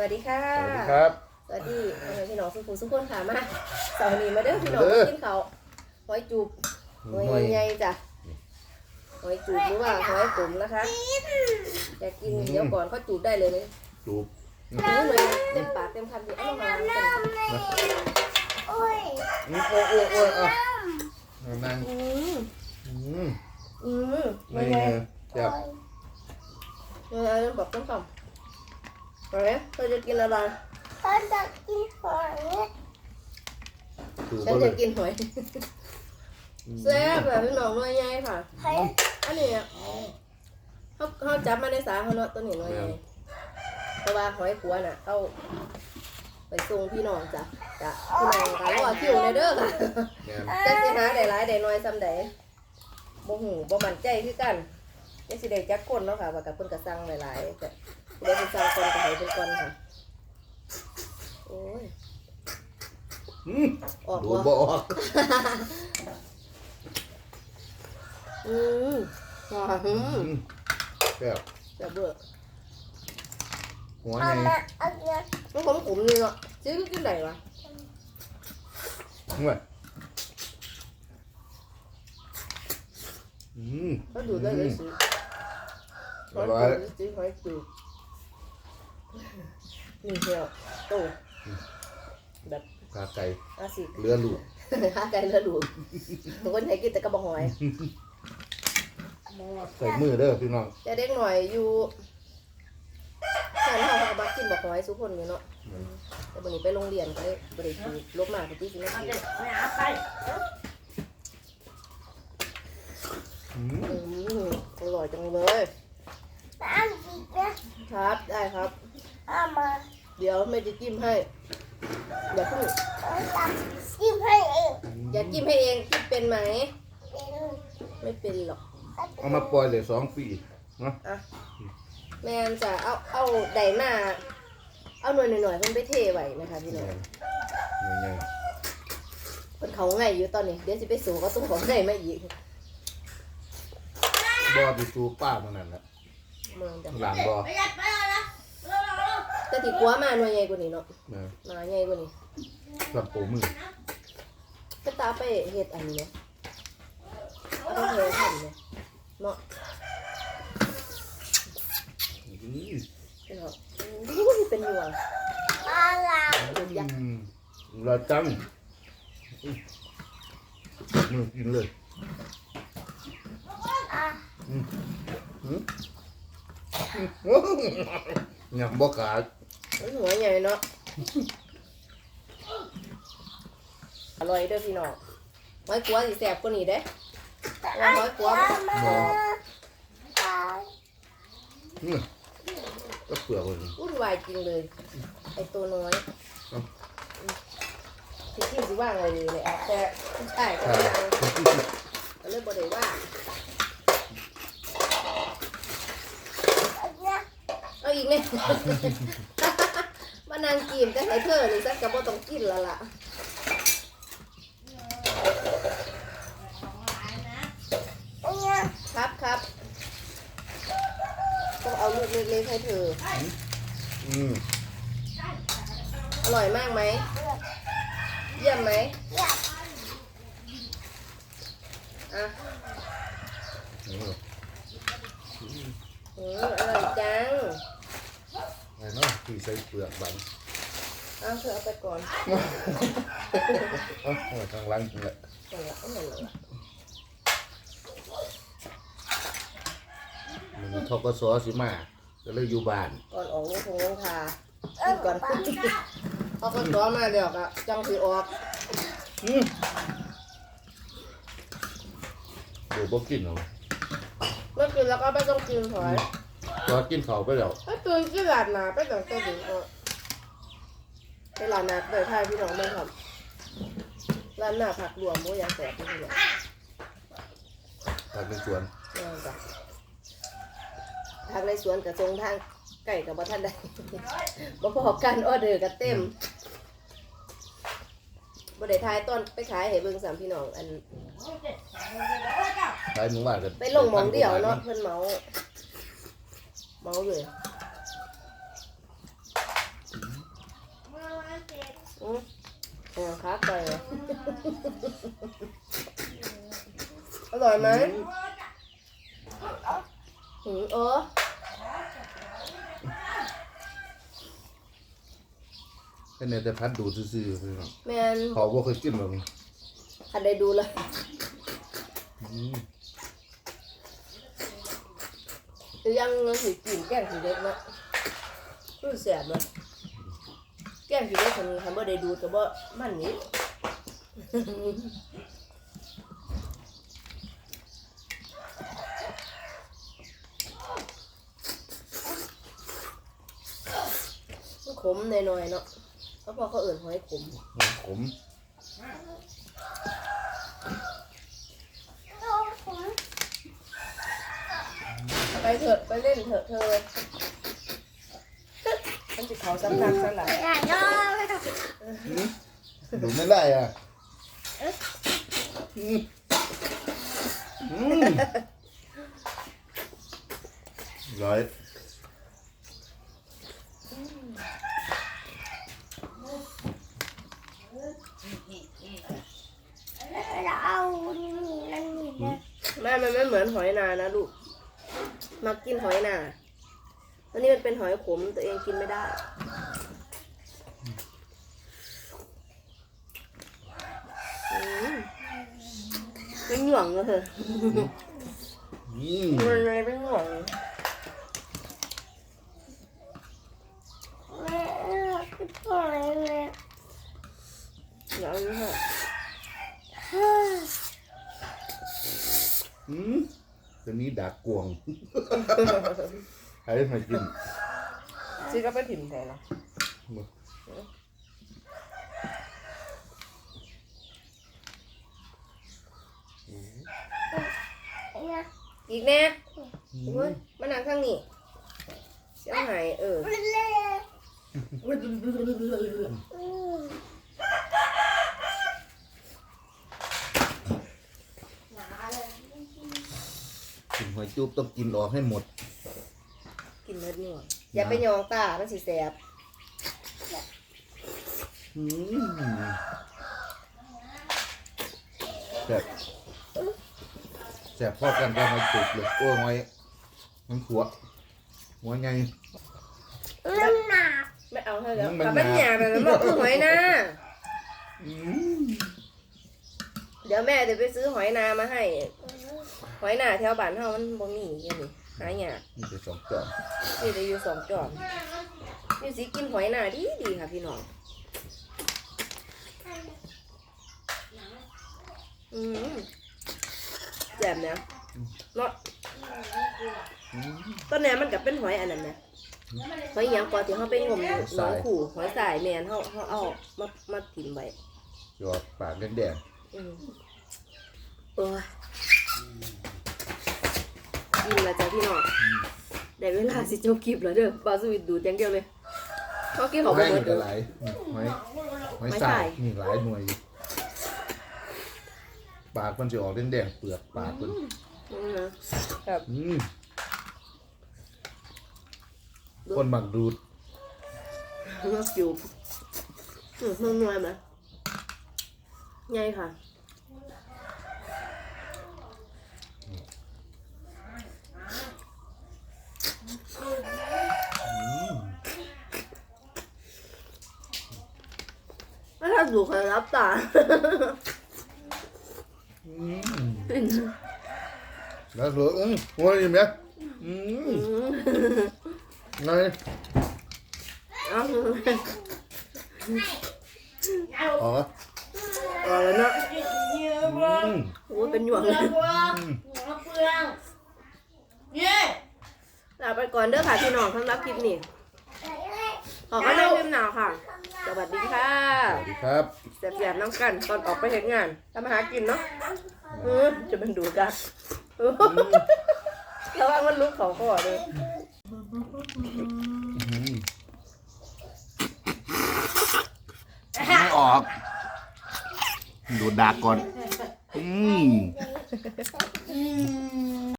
วัสดีค่ะ สวัสดีครับ สวัสดีเออพี่น้องสุขุมสุขคนค่ะมาเสาร์นี้มาเด้อพี่น้องมาเด้อกินเขาวหอยจูบหอยหน่อยใหญ่ๆจ้ะหอยจูบหรือว่าหอยกลมนะคะอยากกินเดี๋ยวก่อนเขาจูบได้เลยนะจูบนี่เลยเต็มปากเต็มคำอยู่เอาลงมากันโอ้ยอืมโอ้โอ้โอ้อะเอานั่งอืมอืมอืมไม่ไม่เงไงยแบบเออเอาแบบต้มคำ เอาเลยเธอจะกินอะไรเขาจะกินหอยจูบฉันเลจะยกินหอยแซ่บแบบพี่น้องด้วยใหญ่ค่ะ หอยอันนี้อะเขาเขาจับมาในสาเขาเนาะตัวนี้หน่อยไงเพราะว่าหอยขัวน่ะเอาไปส่งพี่น้องจ้ะจ้ะพี่น้องค่ะรอคิวในเด้อค่ะเนี่ยจะสิหาได้หลายได้น้อยซ้ำใดบ่หูบ่มั่นใจคือกันจะสิได้จักคนเนาะค่ะว่ากับเพิ่นก็สั่งหลายๆแต่ เดี๋ยวสิสั่งคนก็ให้เพิ่นก่อนค่ะ โอ้ย อืมออกดูบ่บ่ออกอืมว้าหือืมมแบบจะเบื่อหัวเอาไงมาเอาเงินมันขมขมๆนี่เนาะซื้อกินได้วะหัวอืม เขาดูได้เลยซื้อหออยร่อยจูบซื้อหอยจูบ นี่เชียวโตแบบขาไก่อาสิเรือลูกหาไก่เลือดหลวงคนไทยกินแต่กระบอกหอยใส่มือเด้อพี่น้องแต่เด็กหน่อยอยู่แค่นั้นเขาก็บักกินบอกหอยสุกคนอยู่เนาะแต่วันนี้ไปโรงเรียนก็เลยบริจูลบมาไปที่สิงคโปร์อืม อืมอร่อยจังเลย น้ำดีนะครับ ได้ครับ เอามา เดี๋ยวแม่จะจิ้มให้อย่าเพิ่งเอาตักชิมให้เองอย่าจิ้มให้เองจิ้มเป็นไหม เป็นไม่เป็นหรอก เอามาปล่อยเลยสองปีเนาะอะ แม่นจะเอาเอาไดมา เอาหน่อยหน่อยๆเพิ่นไปเทไว้นะคะพี่น้องนี่ไงเพิ่นเขาไงอยู่ตอนนี้เดี๋ยวสิไปสู่เขาต้องของไงมาอีกบ่อไปสู่ป้ามันนั่นแหละเมืองจ้ะหลังบ่อแต่ที่กลัวมาหน่วยใหญ่กว่านี้เนาะนะมาใหญ่กว่านี้ลำโพมือก็ตาไปเฮ็ดอันนี้เนาะเอาไปเฮ็ดอันนี้เนาะอืมพี่น้องอู้ยเป็นหยวงอะไรอืมเราจังอืมมือกินเลยอะอืมอืมยังบ่ขาดมัน หัวใหญ่เนาะ อร่อยเด้อพี่น้องหอยกลัวสิแซ่บกว่านี้เด้ว่าหอยกลัวมันมาไปอืมก็เปลือกเลยวุ่นวายจริงเลย ไอตัวน้อยที่ที่สิว่างอะไรเลยอะแต่ผู้ชายก็ใช่ไม่เอาก็เลยบ่ได้ว่าเอาเงินเอาอีกไหม มานางกินแต่ให้เธอนี่สักกะบ่ต้องกินและล่ะเอาเงินครับครับต้องเอาลูกเล็กๆให้เธอ อืมอร่อยมากไหม เยี่ยมไหมอยากอะเอออืมอร่อยจัง ไงเนาะที่ใส่เปลือกบังเอาเธอเอาไปก่อนเอาเอาทางหลังกินแหละนั่นแหละเอานั่นแหละมันทกศสิมาก็เลยอยู่บ้านก่อนออกลงทงลงทาเอาก่อนไปเอาคนตัวมาเดี๋ยวก็จังสีออกอืมเดี๋ยวบ่กินเอาเมื่อกินแล้วก็ไม่ต้องกินถอย ตอนกินข้าวไปแล้วถ้าตื่นกินหลาดหนาไปตั้งแต่ดึกก็ไปหลาดหนาเปิดทายพี่น้องไม่ครับร้านหน้าผักรวมโมยาแสบที่นี่แหละทางในสวนนั่นจ้ะทางในสวนกับทรงทางไก่กับบ่ท่านใดบ่พอกันออเดอร์กับเต็มบ่ได้ทายต้นไปขายให้เบิ่งสามพี่น้องอันไปหมู่บ้านกันไปลงหมองเดียวเนาะเพิ่นเมา เบาเลยอืมเอาขาไก่เหรอร่อยไหมหืมเออแค่ไหนแต่พัดดูซื่อๆพี่น้องมนเขอบ่าเคยกินหรอกขันได้ดูเลย ยังสีกินแกงสีเล็กเนาะรู้เสียบเนาะแกงสีเล็กคนนี้ทำบ่ได้ดูแต่ว่ามันนี้มันขมหน่อยๆเนาะเพราะพอเขาเอื่นหอยขม ขม โอ้ผม ไปเถอะไปเล่นเถอะเธอ มันจะเขาสักพักสักหลายอยากนอนดูไม่ได้อะอืมอืมร้อยเราเอานี่นั่นนี่นะแม่มันไม่เหมือนหอยนานะลูก มากินหอยนาอันนี้มันเป็นหอยขมตัวเองกินไม่ได้อืมเป็นหย่องเลยเถอะอืมมันอะไรเป็นหย่องแม่เราคิดว่าอะไรแม่เดี๋ยวเอานี้ค่ะอืม ตัวนี้ดักกวงใครมากินซื้อก็ไปถิ่มแทนเนาะเนี่ยอีกแน่เฮ้ยมานั่งข้างนี้เสียหายเออ มันเลยอืม กิน หอยจุ๊บต้องกินออกให้หมด กินเลือดนี่หว่าอย่าไปยองตามันสิแสบอืมแซ่บแซ่บพอกันก็หอยจุ๊บเลยโอ้ยหอยมันขัวหัวไง มันหนักไม่เอาให้แล้วมันขับมันหนาหยาแบบนั้นบอกคือหอยนาอืม เดี๋ยวแม่จะไปซื้อหอยนามาให้ หอยนาแถวบ้านเฮามันบ่มีอย่างนี้หายากนี่จะสองจานนี่จะอยู่สองจอมนี่สิกินหอยนาดีดีค่ะพี่น้องอืมแจ่มเนี่ยเนาะอืมต้นนี้มันกับเป็นหอยอันนั้นนะหอยหยังกว่าที่เขาไปงมอยู่หนองขู่หอยสายแมนเขาเขาเอามามาถิ่มไว้หยอดปากแดงอืมโอ้ย กินและจ้ะพี่น้องได้เวลาสิจบคลิปแล้วเด้อบาสวิตดูดอย่างเดียวเลยเขากินๆของให้ไปหมมัดนเลก็ยหลายอืมหอยหอยหอยสาสายยนี่หลายหน่วยอยู่ปากมันจะออกแดงๆเปลือกปากมันอืมนะครับอืมคนหมักดูดมักอยู่อืมมันนวลไหมไงค่ะ ไม่ ถ้าดูใครรับตาอืมแล้วเหลืออืมหัวนี่ไหมอืมไงเอาอ๋อเอาแล้วเนาะอืมโอ้ยเป็นหยวงเลยอืมลาไปก่อนเด้อค่ะพี่น้องสำหรับคลิปนี้ขอกันเล่นคลิปหนาวค่ะ สวัสดีค่ะสวัสดีครับแสบๆน้ำกันตอนออกไปเห็นงานทำมาหากินเนาะเออจะเป็นดูกันเออระวังมันลุกเขาคอเลยอืมไม่ออก ดูดดากก่อน อืม